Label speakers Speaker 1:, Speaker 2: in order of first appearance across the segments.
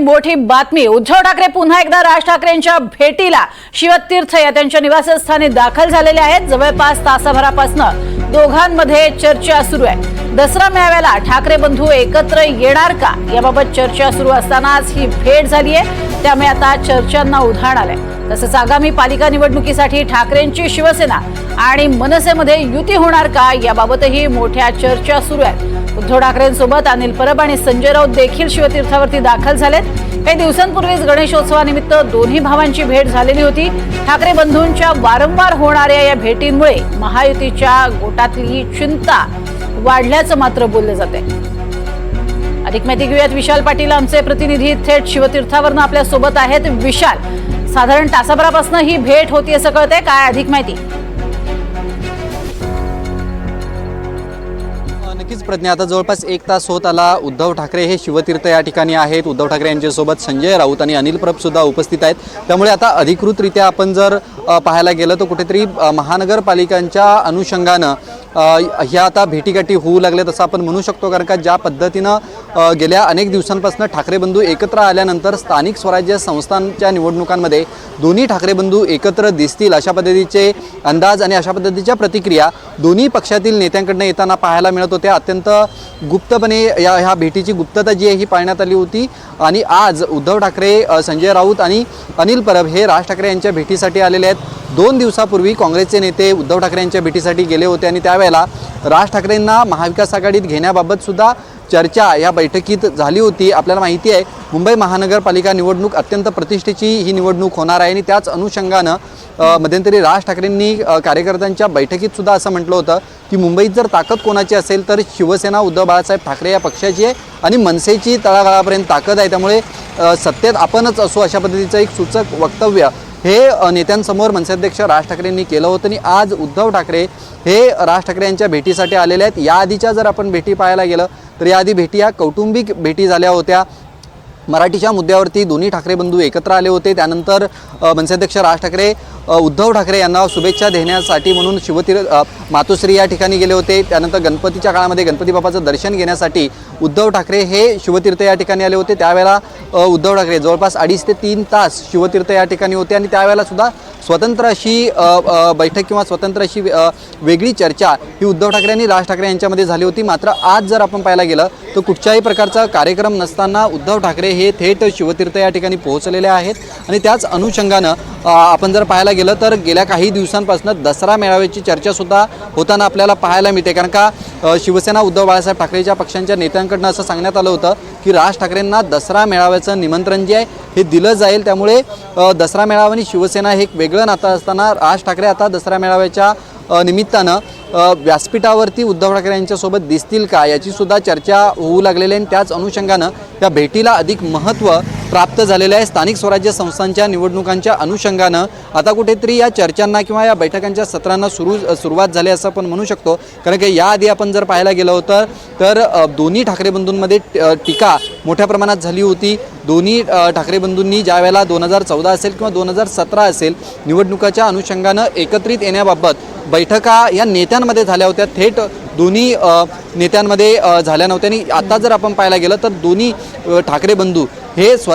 Speaker 1: मोठी बातमी. उद्धव ठाकरे पुन्हा एकदा राज ठाकरेंच्या भेटीला शिवतीर्थ या त्यांच्या निवासस्थानी दाखल झालेले आहेत. जवळपास तासाभरापासून दोघांमध्ये चर्चा सुरू आहे. दसरा मेळाव्याला ठाकरे बंधू एकत्र येणार का? याबाबत चर्चा सुरू असतानाच ही भेट झाली आहे. त्यामुळे आता चर्चांना उधाण आलंय तसंच आगामी पालिका निवडणुकीसाठी ठाकरेंची शिवसेना आणि मनसेमध्ये युती होणार का? याबाबतही मोठ्या चर्चा सुरू आहेत. उद्धव ठाकरेंसोबत अनिल परब आणि संजय राऊत देखील शिवतीर्थावरती दाखल झालेत. काही दिवसांपूर्वीच गणेशोत्सवानिमित्त दोन्ही भावांची भेट झालेली होती. ठाकरे बंधूंच्या वारंवार होणाऱ्या या भेटींमुळे महायुतीच्या गोटातली चिंता वाढल्याचं मात्र बोललं जाते अधिक माहिती घेऊयात. विशाल पाटील आमचे प्रतिनिधी थेट शिवतीर्थावरनं आपल्यासोबत आहेत. विशाल साधारण तासाभरापासून ही भेट होती असं कळतंय. काय अधिक माहिती?
Speaker 2: नक्कीच प्रज्ञा आता जवळपास एक तास होत आला. उद्धव ठाकरे हे शिवतीर्थ या ठिकाणी आहेत. उद्धव ठाकरे यांच्यासोबत संजय राऊत आणि अनिल प्रभ सुद्धा उपस्थित आहेत. त्यामुळे आता अधिकृतरित्या आपण जर पाहायला गेलं तर कुठेतरी महानगरपालिकांच्या अनुषंगानं ह्या आता भेटीगाठी होऊ लागल्यात असं आपण म्हणू शकतो कारण का ज्या पद्धतीनं गेल्या अनेक दिवसांपासून ठाकरे बंधू एकत्र आल्यानंतर स्थानिक स्वराज्य संस्थांच्या निवडणुकांमध्ये दोन्ही ठाकरे बंधू एकत्र दिसतील अशा पद्धतीचे अंदाज आणि अशा पद्धतीच्या प्रतिक्रिया दोन्ही पक्षातील नेत्यांकडनं येताना पाहायला मिळत होत्या. अत्यंत गुप्तपणे या ह्या भेटीची गुप्तता जी आहे ही पाळण्यात आली होती. आणि आज उद्धव ठाकरे संजय राऊत आणि अनिल परब हे राज ठाकरे यांच्या भेटीसाठी आलेले आहेत. दोन दिवसापूर्वी काँग्रेसचे नेते उद्धव ठाकरे यांच्या भेटीसाठी गेले होते आणि त्या त्यावेळेला राज ठाकरेंना महाविकास आघाडीत घेण्याबाबत सुद्धा चर्चा या बैठकीत झाली होती. आपल्याला माहिती आहे मुंबई महानगरपालिका निवडणूक अत्यंत प्रतिष्ठेची ही निवडणूक होणार आहे आणि त्याच अनुषंगानं मध्यंतरी राज ठाकरेंनी कार्यकर्त्यांच्या बैठकीत सुद्धा असं म्हटलं होतं की मुंबईत जर ताकद कोणाची असेल तर शिवसेना उद्धव बाळासाहेब ठाकरे या पक्षाची आहे आणि मनसेची तळागाळापर्यंत ताकद आहे. त्यामुळे सत्तेत आपणच असू अशा पद्धतीचं एक सूचक वक्तव्य हे नेत्यांसमोर मनसेध्यक्ष राज ठाकरेंनी केलं होतं आणि आज उद्धव ठाकरे हे राज ठाकरे यांच्या भेटीसाठी आलेले आहेत. याआधीच्या जर आपण भेटी पाहायला गेलं तर याआधी भेटी या कौटुंबिक भेटी झाल्या होत्या. मराठीच्या मुद्द्यावरती दोन्ही ठाकरे बंधू एकत्र आले होते. त्यानंतर मनसेध्यक्ष राज ठाकरे उद्धव ठाकरे यांना शुभेच्छा देण्यासाठी म्हणून शिवतीर मातोश्री या ठिकाणी गेले होते. त्यानंतर गणपतीच्या काळामध्ये गणपती बाप्पाचं दर्शन घेण्यासाठी उद्धव ठाकरे हे शिवतीर्थ या ठिकाणी आले होते. त्यावेळेला उद्धव ठाकरे जवळपास अडीच ते तीन तास शिवतीर्थ या ठिकाणी होते आणि त्यावेळेला सुद्धा स्वतंत्र अशी बैठक किंवा स्वतंत्र अशी वेगळी चर्चा ही उद्धव ठाकरे आणि राज ठाकरे यांच्यामध्ये झाली होती. मात्र आज जर आपण पाहायला गेलं तर कुठच्याही प्रकारचा कार्यक्रम नसताना उद्धव ठाकरे हे थेट शिवतीर्थ या ठिकाणी पोहोचलेले आहेत. आणि त्याच अनुषंगानं आपण जर पाहायला गेलं तर गेल्या काही दिवसांपासून दसरा मेळाव्याची चर्चासुद्धा होताना आपल्याला पाहायला मिळते. कारण का शिवसेना उद्धव बाळासाहेब ठाकरेच्या पक्षांच्या नेत्यांकडनं असं सांगण्यात आलं होतं की राज ठाकरेंना दसरा मेळाव्याचं निमंत्रण जे आहे हे दिलं जाईल. त्यामुळे दसरा मेळावा आणि शिवसेना हे एक वेगळं नातं असताना राज ठाकरे आता दसरा मेळाव्याच्या निमित्तानं व्यासपीठावरती उद्धव ठाकरे यांच्यासोबत दिसतील का याची सुद्धा चर्चा होऊ लागलेली आहे. आणि त्याच अनुषंगानं या भेटीला अधिक महत्त्व प्राप्त झालेलं आहे. स्थानिक स्वराज्य संस्थांच्या निवडणुकांच्या अनुषंगानं आता कुठेतरी या चर्चांना किंवा या बैठकांच्या सत्रांना सुरू सुरुवात झाली असं आपण म्हणू शकतो. कारण की याआधी आपण जर पाहायला गेलं होतं तर दोन्ही ठाकरे बंधूंमध्ये टीका मोठ्या प्रमाणात झाली होती. दोन्ही ठाकरे बंधूंनी ज्या वेळेला दोन हजार चौदा असेल किंवा दोन हजार सतरा असेल निवडणुकाच्या अनुषंगानं एकत्रित येण्याबाबत बैठका या नेत्यांमध्ये झाल्या होत्या. थेट दोन्ही नेत्यांमध्ये झाल्या नव्हत्या. आणि आता जर आपण पाहायला गेलं तर दोन्ही ठाकरे बंधू हे स्व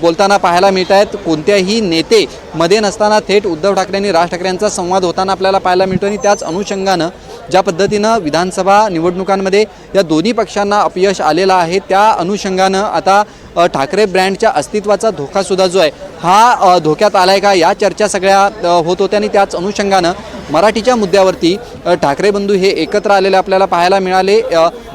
Speaker 2: बोलताना पाहायला मिळत आहेत कोणत्याही नेते मध्ये नसताना थेट उद्धव ठाकरे आणि राज ठाकरे यांचा संवाद होताना आपल्याला पाहायला मिळतो. आणि त्याच अनुषंगानं ज्या पद्धतीनं विधानसभा निवडणुकांमध्ये या दोन्ही पक्षांना अपयश आलेलं आहे त्या अनुषंगानं आता ठाकरे ब्रँडच्या अस्तित्वाचा धोकासुद्धा जो आहे हा धोक्यात आला आहे का? या चर्चा सगळ्या होत होत्या आणि त्याच अनुषंगानं मराठीच्या मुद्द्यावरती ठाकरे बंधू हे एकत्र आलेले आपल्याला पाहायला मिळाले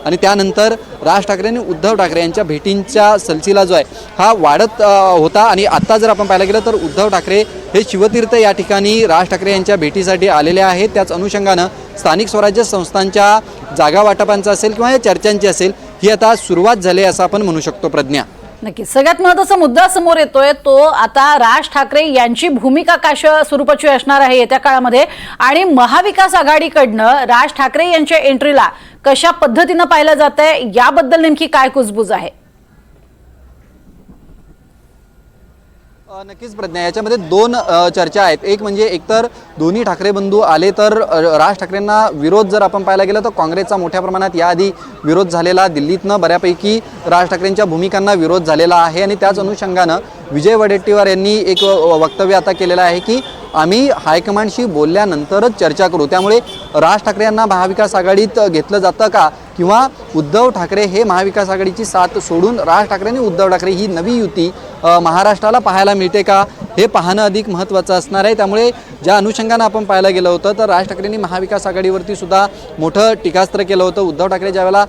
Speaker 2: आणि त्यानंतर राज ठाकरे आणि उद्धव ठाकरे यांच्या भेटींचा सलसिला जो आहे हा वाढत होता. आणि आत्ता जर आपण पाहायला गेलं तर उद्धव ठाकरे हे शिवतीर्थ या ठिकाणी राज ठाकरे यांच्या भेटीसाठी आलेले आहेत. त्याच अनुषंगानं स्थानिक स्वराज्य संस्थांच्या जागा वाटपांचं असेल किंवा या चर्चांची असेल ही आता सुरुवात झाली आहे असं आपण म्हणू शकतो प्रज्ञा.
Speaker 1: नक्की सगळ्यात महत्त्वाचा मुद्दा समोर येतोय तो आता राज ठाकरे यांची भूमिका काश स्वरूपाची असणार आहे येत्या काळामध्ये? आणि महाविकास आघाडीकडनं राज ठाकरे यांच्या एंट्रीला कशा पद्धतीनं पाहिलं जात आहे याबद्दल नेमकी काय कुजबूज आहे?
Speaker 2: नक्कीच प्रज्ञा याच्यामध्ये दोन चर्चा आहेत. एक म्हणजे एकतर दोन्ही ठाकरे बंधू आले तर राज ठाकरेंना विरोध जर आपण पाहायला गेलं तर काँग्रेसचा मोठ्या प्रमाणात याआधी विरोध झालेला दिल्लीतनं बऱ्यापैकी राज ठाकरेंच्या भूमिकांना विरोध झालेला आहे आणि त्याच अनुषंगानं विजय वडेट्टीवार यांनी एक वक्तव्य आता केलेलं आहे की आम्ही हायकमांडशी बोलल्यानंतरच चर्चा करू. त्यामुळे राज ठाकरे यांना महाविकास आघाडीत घेतलं जातं का? किंवा उद्धव ठाकरे हे महाविकास आघाडीची साथ सोडून राज ठाकरे आणि उद्धव ठाकरे ही नवी युती महाराष्ट्राला पाहायला मिळते का? हे पाहणं अधिक महत्त्वाचं असणार आहे. त्यामुळे ज्या अनुषंगानं आपण पाहायला गेलं होतं तर राज ठाकरेंनी महाविकास आघाडीवरती सुद्धा मोठं टीकास्त्र केलं होतं. उद्धव ठाकरे ज्यावेळेला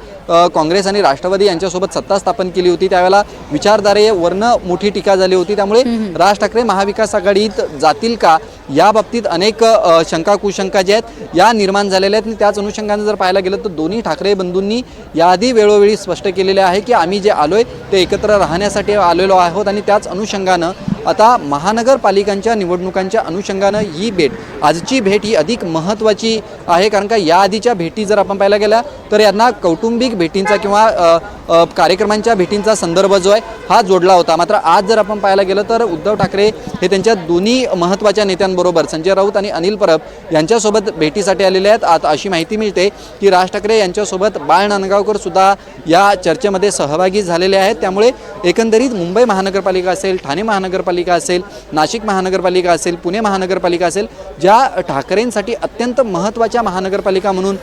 Speaker 2: काँग्रेस आणि राष्ट्रवादी यांच्यासोबत सत्ता स्थापन केली होती त्यावेळेला विचारधारेवरनं मोठी टीका झाली होती. त्यामुळे राज ठाकरे महाविकास आघाडीत जातील का? या बाबतीत अनेक शंका कुशंका ज्या आहेत या निर्माण झालेल्या आहेत. आणि त्याच अनुषंगाने जर पाहायला गेलं तर दोन्ही ठाकरे बंधूंनी याआधी वेळोवेळी स्पष्ट केलेले आहे की आम्ही जे आलोय ते एकत्र राहण्यासाठी आलेलो आहोत. आणि त्याच अनुषंगानं आता महानगरपालिकांच्या निवडणुकांच्या अनुषंगानं ही भेट आजची भेट ही अधिक महत्त्वाची आहे. कारण का याआधीच्या भेटी जर आपण पाहायला गेल्या तर यांना कौटुंबिक भेटींचा किंवा कार्यक्रमांच्या भेटींचा संदर्भ जो आहे हा जोडला होता. मात्र आज जर आपण पाहायला गेलं तर उद्धव ठाकरे हे त्यांच्या दोन्ही महत्त्वाच्या नेत्यांबरोबर संजय राऊत आणि अनिल परब यांच्यासोबत भेटीसाठी आलेले आहेत. आता अशी माहिती मिळते की राज ठाकरे यांच्यासोबत बाळ नांदगावकर सुद्धा या चर्चेमध्ये सहभागी झालेले आहेत. त्यामुळे एकंदरीत मुंबई महानगरपालिका असेल ठाणे महानगरपालिका असेल नाशिक महानगरपालिका असेल पुणे महानगरपालिका असेल ज्या ठाकरेंसाठी अत्यंत महत्त्वाच्या महानगरपालिका म्हणून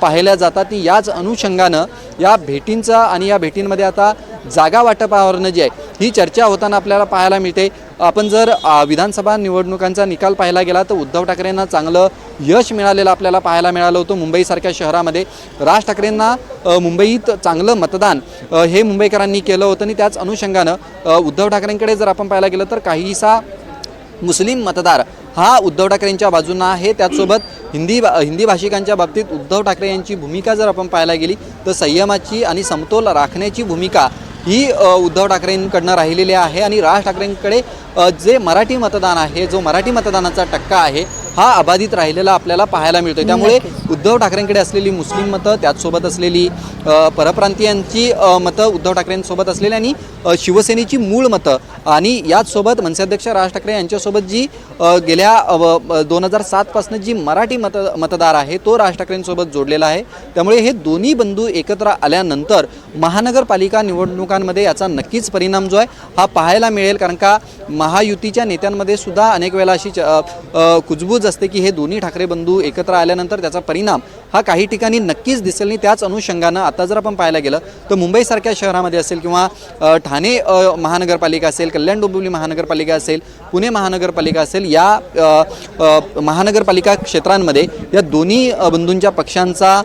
Speaker 2: पाहिल्या जातात ती याच अनुषंगानं या भेटींचा आणि या भेटींमध्ये आता जागा वाटपावरनं जी आहे ही चर्चा होताना आपल्याला पाहायला मिळते. आपण जर विधानसभा निवडणुकांचा निकाल पाहायला गेला तर उद्धव ठाकरेंना चांगलं यश मिळालेलं आपल्याला पाहायला मिळालं होतं मुंबईसारख्या शहरामध्ये. राज ठाकरेंना मुंबईत चांगलं मतदान हे मुंबईकरांनी केलं होतं आणि त्याच अनुषंगानं उद्धव ठाकरेंकडे जर आपण पाहायला गेलं तर काहीसा मुस्लिम मतदार हा उद्धव ठाकरेंच्या बाजूनं आहे. त्याचसोबत हिंदी भा- हिंदी भाषिकांच्या बाबतीत उद्धव ठाकरे यांची भूमिका जर आपण पाहायला गेली तर संयमाची आणि समतोल राखण्याची भूमिका ही उद्धव ठाकरेंकडनं राहिलेली आहे. आणि राज ठाकरेंकडे जे मराठी मतदान आहे जो मराठी मतदानाचा टक्का आहे हा अबाधित राहिलेला आपल्याला पाहायला मिळतो त्यामुळे उद्धव ठाकरेंकडे असलेली मुस्लिम मतं त्याचसोबत असलेली परप्रांतीयांची मतं उद्धव ठाकरेंसोबत असलेली आणि शिवसेनेची मूळ मतं. आणि याचसोबत मनसेअध्यक्ष राज ठाकरे यांच्यासोबत जी गेल्या दोन हजार सातपासून जी मराठी मत मतदार आहे तो राज ठाकरेंसोबत जोडलेला आहे. त्यामुळे हे दोन्ही बंधू एकत्र आल्यानंतर महानगरपालिका निवडणुकांमध्ये याचा नक्कीच परिणाम जो आहे हा पाहायला मिळेल. कारण का महायुतीच्या नेत्यांमध्ये सुद्धा अनेक वेळेला अशी कुजबूज असते की हे दोन्ही ठाकरे बंधू एकत्र आल्यानंतर त्याचा परिणाम हा काही ठिकाणी नक्कीच दिसेल आणि त्याच अनुषंगानं आता जर आपण पाहायला गेलं तर मुंबईसारख्या शहरामध्ये असेल किंवा ठाणे महानगरपालिका असेल कल्याण डोंबिवली महानगरपालिका असेल पुणे महानगरपालिका असेल या महानगरपालिका क्षेत्रांमध्ये या दोन्ही बंधूंच्या पक्षांचा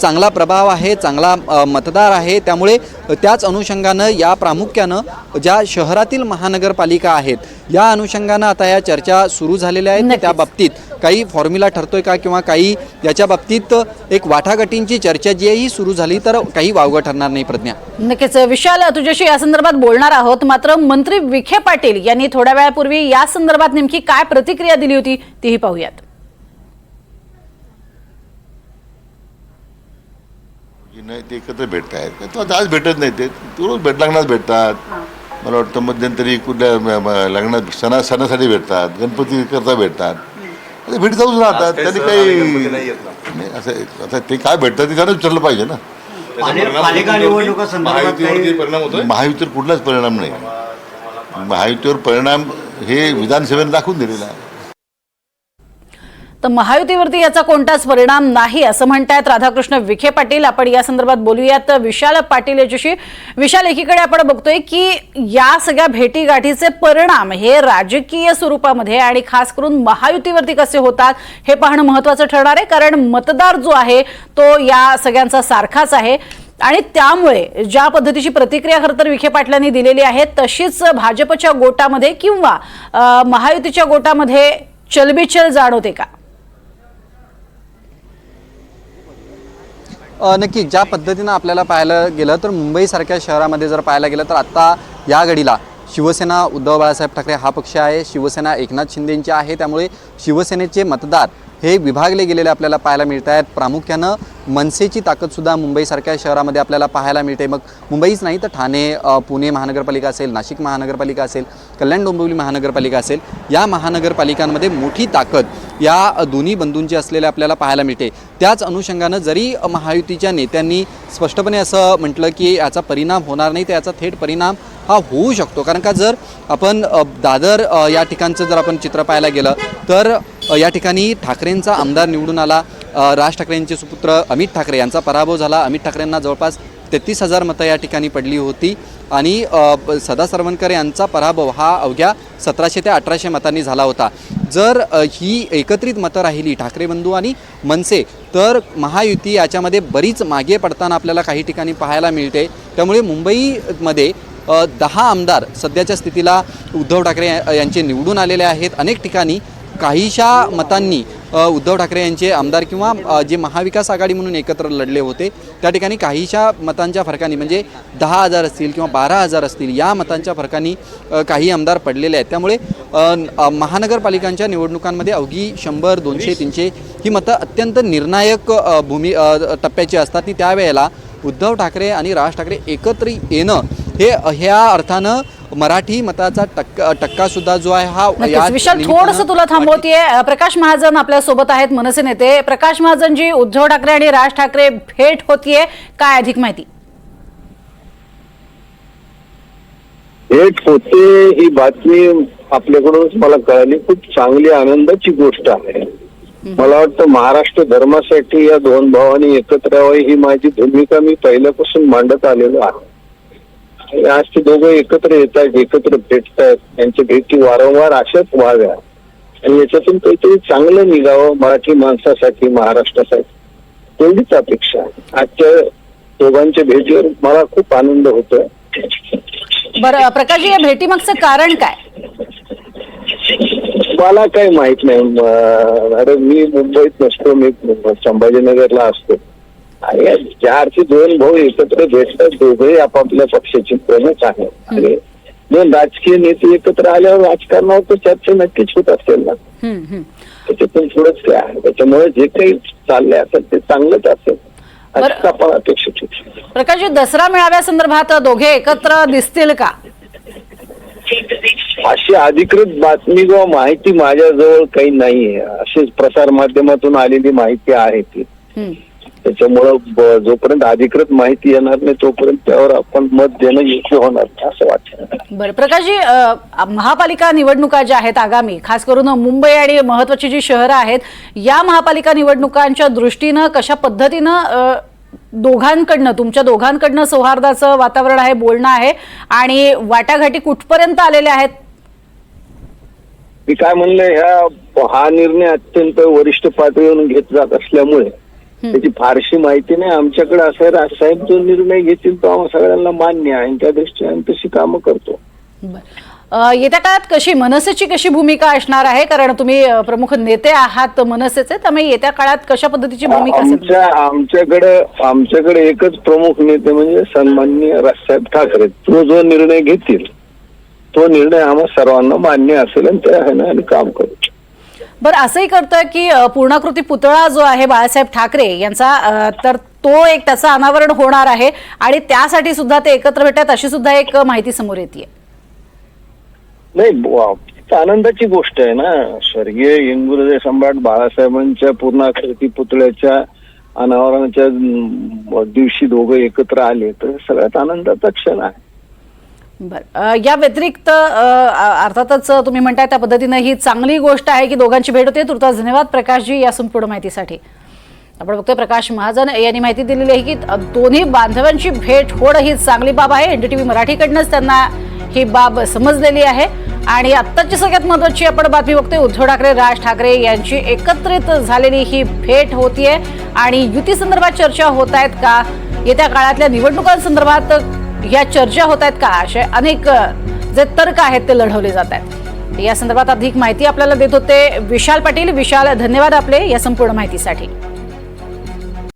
Speaker 2: चांगला प्रभाव आहे चांगला मतदार आहे. त्यामुळे त्याच अनुषंगानं या प्रामुख्यानं ज्या शहरातील महानगरपालिका आहेत या अनुषंगानं आता या चर्चा सुरू झालेल्या आहेत. त्या बाबतीत काही फॉर्म्युला ठरतोय का किंवा काही याच्या बाबतीत एक वाटाघाटींची चर्चा जी आहे ही सुरू झाली तर काही वावगं ठरणार नाही प्रज्ञा.
Speaker 1: नक्कीच विशाल तुझ्याशी या संदर्भात बोलणार आहोत. मात्र मंत्री विखे पाटील यांनी थोड्या वेळापूर्वी या संदर्भात नेमकी काय प्रतिक्रिया दिली होती तीही पाहूयात.
Speaker 3: नाही ते एकत्र भेटत आहेत. तो आता आज भेटत नाही ते. रोज भेट लग्नात भेटतात. मला वाटतं मध्यंतरी कुठल्या लग्नात सणा सणासाठी भेटतात. गणपती करता भेटतात. ते भेट जाऊच राहतात. त्यांनी काही नाही असं आता ते काय भेटतात ते त्यांना विचारलं पाहिजे ना. महायुतीवर कुठलाच परिणाम नाही. महायुतीवर परिणाम हे विधानसभेने दाखवून दिलेला आहे.
Speaker 1: तर महायुतीवरती याचा कोणताच परिणाम नाही असं म्हणतायत राधाकृष्ण विखे पाटील. आपण या संदर्भात बोलूयात. विशाल पाटील याच्याशी विशाल एकीकडे आपण बघतोय की या सगळ्या भेटीगाठीचे परिणाम हे राजकीय स्वरूपामध्ये आणि खास करून महायुतीवरती कसे होतात हे पाहणं महत्वाचं ठरणार आहे. कारण मतदार जो आहे तो या सगळ्यांचा सारखाच आहे. आणि त्यामुळे ज्या पद्धतीची प्रतिक्रिया खरं तर विखे पाटलांनी दिलेली आहे तशीच भाजपच्या गोटामध्ये किंवा महायुतीच्या गोटामध्ये चलबिचल जाणवते का?
Speaker 2: नक्की ज्या पद्धतीनं आपल्याला पाहायला गेलं तर मुंबईसारख्या शहरामध्ये जर पाहायला गेलं तर आत्ता या घडीला शिवसेना उद्धव बाळासाहेब ठाकरे हा पक्ष आहे. शिवसेना एकनाथ शिंदेंची आहे. त्यामुळे शिवसेनेचे मतदार हे विभागले गेलेले आपल्याला पाहायला मिळत आहेत प्रामुख्यानं मनसेची ताकदसुद्धा मुंबईसारख्या शहरामध्ये आपल्याला पाहायला मिळते. मग मुंबईच नाही तर ठाणे पुणे महानगरपालिका असेल नाशिक महानगरपालिका असेल कल्याण डोंबिवली महानगरपालिका असेल या महानगरपालिकांमध्ये मोठी ताकद या दोन्ही बंधूंची असलेल्या आपल्याला पाहायला मिळते. त्याच अनुषंगानं जरी महायुतीच्या नेत्यांनी स्पष्टपणे असं म्हटलं की याचा परिणाम होणार नाही तर याचा थेट परिणाम हा होऊ शकतो. कारण का जर आपण दादर या ठिकाणचं जर आपण चित्र पाहायला गेलं तर या ठिकाणी ठाकरेंचा आमदार निवडून आला. राज ठाकरेंचे सुपुत्र अमित ठाकरे यांचा पराभव झाला. अमित ठाकरेंना जवळपास तेहतीस हजार मतं या ठिकाणी पडली होती. आणि सदा सरवणकर यांचा पराभव हा अवघ्या सतराशे ते अठराशे मतांनी झाला होता. जर ही एकत्रित मतं राहिली ठाकरे बंधू आणि मनसे तर महायुती याच्यामध्ये बरीच मागे पडताना आपल्याला काही ठिकाणी पाहायला मिळते. त्यामुळे मुंबईमध्ये दहा आमदार सध्याच्या स्थितीला उद्धव ठाकरे या- यांचे निवडून आलेले आहेत. अनेक ठिकाणी काहीशा मतांनी उद्धव ठाकरे यांचे आमदार किंवा जे महाविकास आघाडी म्हणून एकत्र लढले होते त्या ठिकाणी काहीशा मतांच्या फरकाने म्हणजे दहा हजार असतील किंवा बारा हजार असतील या मतांच्या फरकाने काही आमदार पडलेले आहेत. त्यामुळे महानगरपालिकांच्या निवडणुकांमध्ये अवघी शंभर दोनशे तीनशे ही मतं अत्यंत निर्णायक भूमी टप्प्याची असतात. ती त्यावेळेला उद्धव ठाकरे आणि राज ठाकरे एकत्र येणं हे ह्या अर्थानं मराठी मताचा टक्का टक्कासुद्धा जो आहे हा
Speaker 1: विशाल थोडस तुला थांबवतीये. प्रकाश महाजन आपल्यासोबत आहेत मनसे नेते. प्रकाश महाजन जी उद्धव ठाकरे आणि राज ठाकरे भेट होतीये. काय अधिक माहिती?
Speaker 4: भेट होते ही बातमी आपल्याकडूनच मला कळाली. खूप चांगली आनंदाची गोष्ट आहे. मला वाटतं महाराष्ट्र धर्मासाठी या दोन भावांनी एकत्र यावं ही माझी भूमिका मी पहिल्यापासून मांडत आलेलो आहे. आणि आज ते दोघं एकत्र येत आहेत एकत्र भेटत आहेत त्यांच्या भेटी वारंवार अशाच व्हाव्या. आणि याच्यातून काहीतरी चांगलं निघावं मराठी माणसासाठी महाराष्ट्रासाठी. तेवढीच अपेक्षा आजच्या दोघांच्या भेटीवर मला खूप आनंद होतोय
Speaker 1: बरं प्रकाशजी या भेटीमागचं कारण काय?
Speaker 4: मला काही माहीत नाही. अरे मी मुंबईत नसतो. मी संभाजीनगरला असतो. आणि चारचे दोन भाऊ एकत्र भेटतात दोघेही आपापल्या पक्षाची प्रमुख आहे आणि दोन राजकीय नेते एकत्र आल्यावर राजकारणावर तर चर्चा नक्कीच होत असेल ना. त्याच्यातून थोडंच काय आहे? त्याच्यामुळे जे काही चाललंय असेल ते चांगलंच असेल. असं आपण अपेक्षित होतो.
Speaker 1: प्रकाशजी दसरा मेळाव्यासंदर्भात दोघे एकत्र दिसतील का?
Speaker 4: अशी अधिकृत बातमी किंवा माहिती माझ्याजवळ काही नाहीये. अशीच प्रसार माध्यमातून आलेली माहिती आहे ती. त्याच्यामुळं जोपर्यंत अधिकृत माहिती येणार नाही तोपर्यंत त्यावर आपण मत देणं योग्य होणार नाही असं वाटतं.
Speaker 1: बरं प्रकाशजी महापालिका निवडणुका ज्या आहेत आगामी खास करून मुंबई आणि महत्वाची जी शहरं आहेत या महापालिका निवडणुकांच्या दृष्टीनं कशा पद्धतीनं दोघांकडनं तुमच्या दोघांकडनं सौहार्दाचं वातावरण आहे बोलणं आहे आणि वाटाघाटी कुठपर्यंत आलेल्या आहेत?
Speaker 4: मी काय म्हणलं ह्या हा निर्णय अत्यंत वरिष्ठ पातळीवरून घेत जात असल्यामुळे त्याची फारशी माहिती नाही. आमच्याकडे असं राजसाहेब जो निर्णय घेतील तो आम्हा सगळ्यांना मान्य आहे. आणि त्या दृष्टीने आम्ही तशी कामं करतो.
Speaker 1: येत्या काळात कशी मनसेची कशी भूमिका असणार आहे? कारण तुम्ही प्रमुख नेते आहात मनसेचे त्यामुळे येत्या काळात कशा पद्धतीची भूमिका
Speaker 4: आमच्या आमच्याकडे आमच्याकडे एकच प्रमुख नेते म्हणजे सन्माननीय राजसाहेब ठाकरे तो जो निर्णय घेतील तो निर्णय आम्हा सर्वांना मान्य असेल आणि त्या ह्यानं आम्ही काम करू
Speaker 1: बरं असंही करतं की पूर्णाकृती पुतळा जो आहे बाळासाहेब ठाकरे यांचा तर तो एक त्याचं अनावरण होणार आहे आणि त्यासाठी सुद्धा ते एकत्र भेटतात अशी सुद्धा एक माहिती समोर येते
Speaker 4: नाही आनंदाची गोष्ट आहे ना. स्वर्गीय इंग्रज सम्राट बाळासाहेबांच्या पूर्णाकृती पुतळ्याच्या अनावरणाच्या दिवशी दोघं एकत्र आले तर सगळ्यात आनंदाचा क्षण आहे.
Speaker 1: बरं. या व्यतिरिक्त अर्थातच तुम्ही म्हणताय त्या पद्धतीनं ही चांगली गोष्ट आहे की दोघांची भेट होते. तुर्तास धन्यवाद प्रकाशजी या संपूर्ण माहितीसाठी. आपण बघतोय प्रकाश महाजन यांनी माहिती दिलेली आहे की दोन्ही बांधवांची भेट होणं ही चांगली बाब आहे. एनडीटीव्ही मराठीकडनंच त्यांना ही बाब समजलेली आहे. आणि आत्ताची सगळ्यात महत्वाची आपण बातमी बघतोय उद्धव ठाकरे राज ठाकरे यांची एकत्रित झालेली ही भेट होतीये. आणि युती संदर्भात चर्चा होत आहेत का? येत्या काळातल्या निवडणुकांसंदर्भात या चर्चा होत आहेत का? असे अनेक जे तर्क आहेत ते लढवले जात आहेत. या संदर्भात अधिक माहिती आपल्याला देत होते विशाल पाटील. विशाल धन्यवाद आपले या संपूर्ण माहितीसाठी.